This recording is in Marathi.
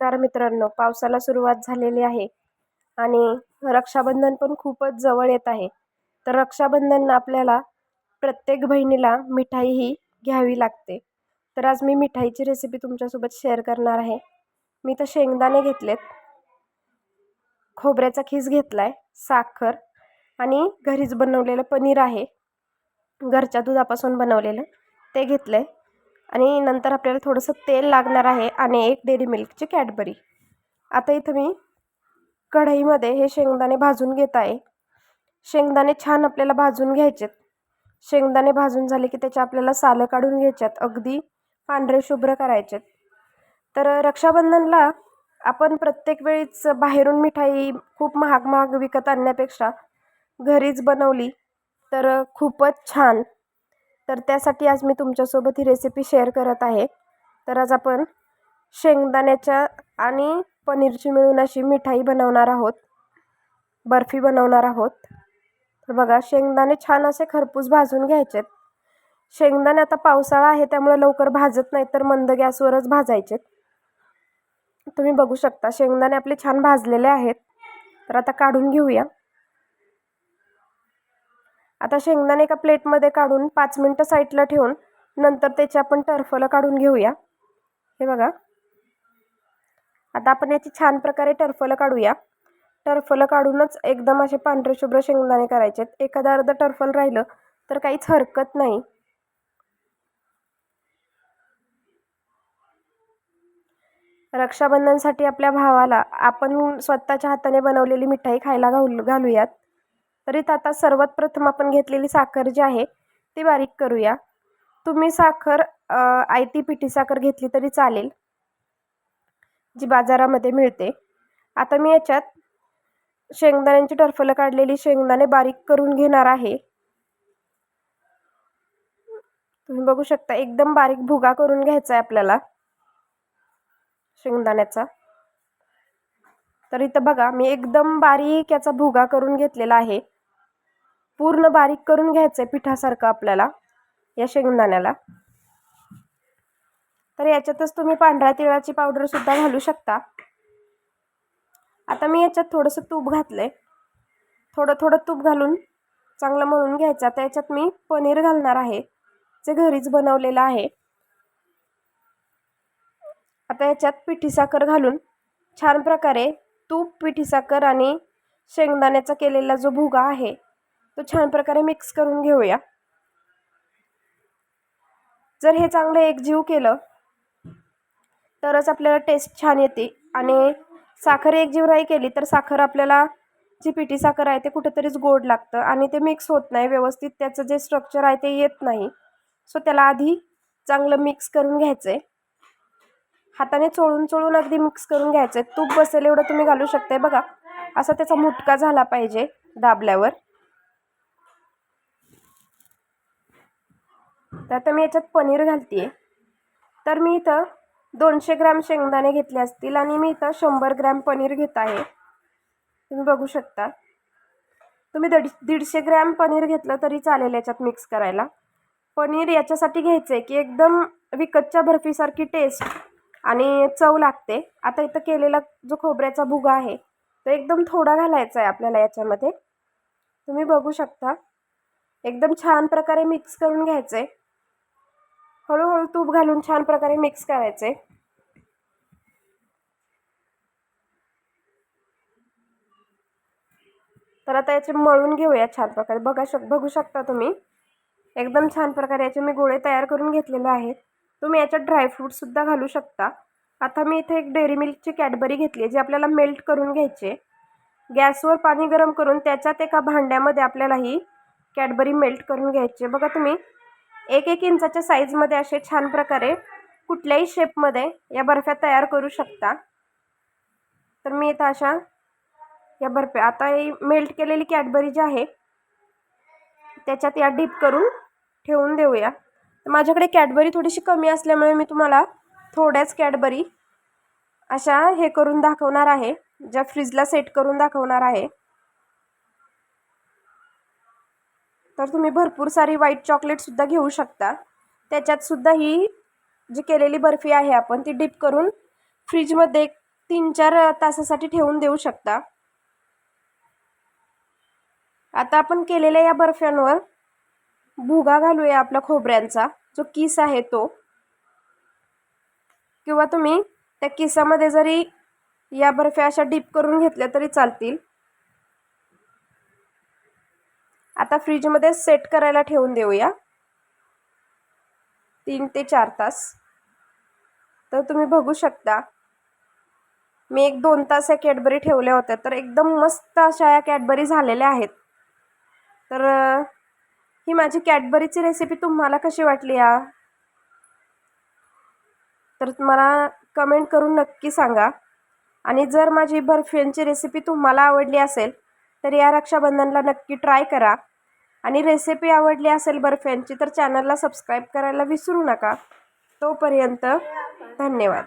नमस्कार मित्रांनो पावसाला सुरुवात झालेली आहे आणि रक्षाबंधन पण खूपच जवळ येत आहे. तर रक्षाबंधन आपल्याला प्रत्येक बहिणीला मिठाई ही घ्यावी लागते. तर आज मी मिठाईची रेसिपी तुमच्यासोबत शेअर करणार आहे. मी तर शेंगदाणे घेतलेत. खोबऱ्याचा खीस घेतला आहे साखर आणि घरीच बनवलेलं पनीर आहे. घरच्या दुधापासून बनवलेलं. ते घेतलं आहे आणि नंतर आपल्याला थोडंसं तेल लागणार आहे आणि एक डेअरी मिल्कची कॅडबरी. आता इथं मी कढईमध्ये हे शेंगदाणे भाजून घेत आहे. शेंगदाणे छान आपल्याला भाजून घ्यायचेत. शेंगदाणे भाजून झाले की त्याचे आपल्याला सालं काढून घ्यायच्यात. अगदी पांढरे शुभ्र करायचेत. तर रक्षाबंधनला आपण प्रत्येक वेळीच बाहेरून मिठाई खूप महाग महाग विकत आणण्यापेक्षा घरीच बनवली तर खूपच छान. तर त्यासाठी आज मी तुमच्यासोबत ही रेसिपी शेअर करत आहे. तर आज आपण शेंगदाण्याच्या आणि पनीरची मिळून अशी मिठाई बनवणार आहोत. बर्फी बनवणार आहोत. तर बघा शेंगदाणे छान असे खरपूस भाजून घ्यायचेत. शेंगदाणे आता पावसाळा आहे त्यामुळे लवकर भाजत नाही तर मंद गॅसवरच भाजायचेत. तुम्ही बघू शकता शेंगदाणे आपले छान भाजलेले आहेत. तर आता काढून घेऊया. आता शेंगदाणे एका प्लेटमध्ये काढून पाच मिनटं साईडला ठेवून नंतर त्याची आपण टर्फलं काढून घेऊया. हे बघा. आता आपण याची छान प्रकारे टर्फलं काढूया. टर्फलं काढूनच एकदम असे पांढरे शुभ्र शेंगदाणे करायचे आहेत एखादा अर्ध टर्फल राहिलं तर काहीच हरकत नाही. रक्षाबंधनसाठी आपल्या भावाला आपण स्वतःच्या हाताने बनवलेली मिठाई खायला घालू घालूयात. तरी आता सर्वात प्रथम आपण घेतलेली साखर जी आहे ती बारीक करूया. तुम्ही साखर आयती पिठी साखर घेतली तरी चालेल. जी बाजारामध्ये मिळते. आता मी याच्यात शेंगदाण्यांची टरफलं काढलेली शेंगदाणे बारीक करून घेणार आहे. तुम्ही बघू शकता एकदम बारीक भुगा करून घ्यायचा आहे आपल्याला. शेंगदाण्याचा. तर इथं बघा मी एकदम बारीक याचा भुगा करून घेतलेला आहे. पूर्ण बारीक करून घ्यायचं आहे पिठासारखं आपल्याला या शेंगदाण्याला. तर याच्यातच तुम्ही पांढऱ्या तिळाची पावडरसुद्धा घालू शकता. आता मी याच्यात थोडंसं तूप घातलं आहे थोडं थोडं तूप घालून चांगलं मळून घ्यायचं. आता याच्यात मी पनीर घालणार आहे जे घरीच बनवलेलं आहे. आता याच्यात पिठी साखर घालून छान प्रकारे तूप पिठी साखर आणि शेंगदाण्याचा केलेला जो भुगा आहे तो छान प्रकारे मिक्स करून घेऊया. जर हे चांगलं एकजीव केलं तरच आपल्याला टेस्ट छान येते. आणि साखर एकजीव नाही केली तर साखर आपल्याला जी पिठी साखर आहे ते कुठेतरीच गोड लागतं आणि ते मिक्स होत नाही व्यवस्थित. त्याचं जे स्ट्रक्चर आहे ते येत नाही. सो त्याला आधी चांगलं मिक्स करून घ्यायचं आहे हाताने चोळून चोळून अगदी मिक्स करून घ्यायचं आहे तूप बसेल एवढं तुम्ही घालू शकताय बघा. असा त्याचा मुटका झाला पाहिजे दाबल्यावर. तर आता मी याच्यात पनीर घालते तर मी इथं दोनशे ग्रॅम शेंगदाणे घेतले असतील आणि मी इथं शंभर ग्रॅम पनीर घेत आहे. तुम्ही बघू शकता. तुम्ही दीड दीडशे ग्रॅम पनीर घेतलं तरी चालेल याच्यात मिक्स करायला. पनीर याच्यासाठी घ्यायचं आहे की एकदम विकतच्या बर्फीसारखी टेस्ट आणि चव लागते. आता इथं केलेला जो खोबऱ्याचा भुगा आहे तो एकदम थोडा घालायचा आहे आपल्याला याच्यामध्ये. तुम्ही बघू शकता. एकदम छान प्रकारे मिक्स करून घ्यायचं आहे हळूहळू तूप घालून छान प्रकारे मिक्स करायचे तर आता याचे मळून घेऊया छान प्रकारे. बघा शक बघू शकता तुम्ही. एकदम छान प्रकारे याचे मी गोळे तयार करून घेतलेले आहेत. तुम्ही याच्यात ड्रायफ्रूटसुद्धा घालू शकता. आता मी इथे एक डेअरी मिल्कची कॅडबरी घेतली आहे जी आपल्याला मेल्ट करून घ्यायची गॅसवर पाणी गरम करून त्याच्यात एका भांड्यामध्ये आपल्याला ही कॅडबरी मेल्ट करून घ्यायची बघा तुम्ही एक एक इंचाच्या साईजमध्ये असे छान प्रकारे कुठल्याही शेपमध्ये या बर्फ्या तयार करू शकता. तर मी इथं अशा या बर्फ्या आता ही मेल्ट केलेली कॅडबरी जी आहे त्याच्यात या डीप करून ठेवून देऊया. तर माझ्याकडे कॅडबरी थोडीशी कमी असल्यामुळे मी तुम्हाला थोड्याच कॅडबरी अशा हे करून दाखवणार आहे ज्या फ्रीजला सेट करून दाखवणार आहे. तर तुम्ही भरपूर सारी व्हाईट चॉकलेटसुद्धा घेऊ शकता. त्याच्यातसुद्धा ही जी केलेली बर्फी आहे आपण ती डिप करून फ्रीजमध्ये एक तीन चार तासासाठी ठेवून देऊ शकता. आता आपण केलेल्या या बर्फ्यांवर भुगा घालूया आपला खोबऱ्यांचा जो किस आहे तो. किंवा तुम्ही त्या किसामध्ये जरी या बर्फ्या अशा डीप करून घेतल्या तरी चालतील. आता फ्रीजमध्ये सेट करायला ठेवून देऊया. तीन ते चार तास. तर तुम्ही बघू शकता. मी एक दोन तास या कॅडबरी ठेवल्या होत्या तर एकदम मस्त अशा या कॅडबरी झालेल्या आहेत. तर ही माझी कॅडबरीची रेसिपी तुम्हाला कशी वाटली या? तर मला कमेंट करून नक्की सांगा. आणि जर माझी बर्फींची रेसिपी तुम्हाला आवडली असेल तर या रक्षाबंधनला नक्की ट्राय करा. आणि रेसिपी आवडली असेल बर्फ्यांची तर चॅनलला सबस्क्राईब करायला विसरू नका. तोपर्यंत धन्यवाद.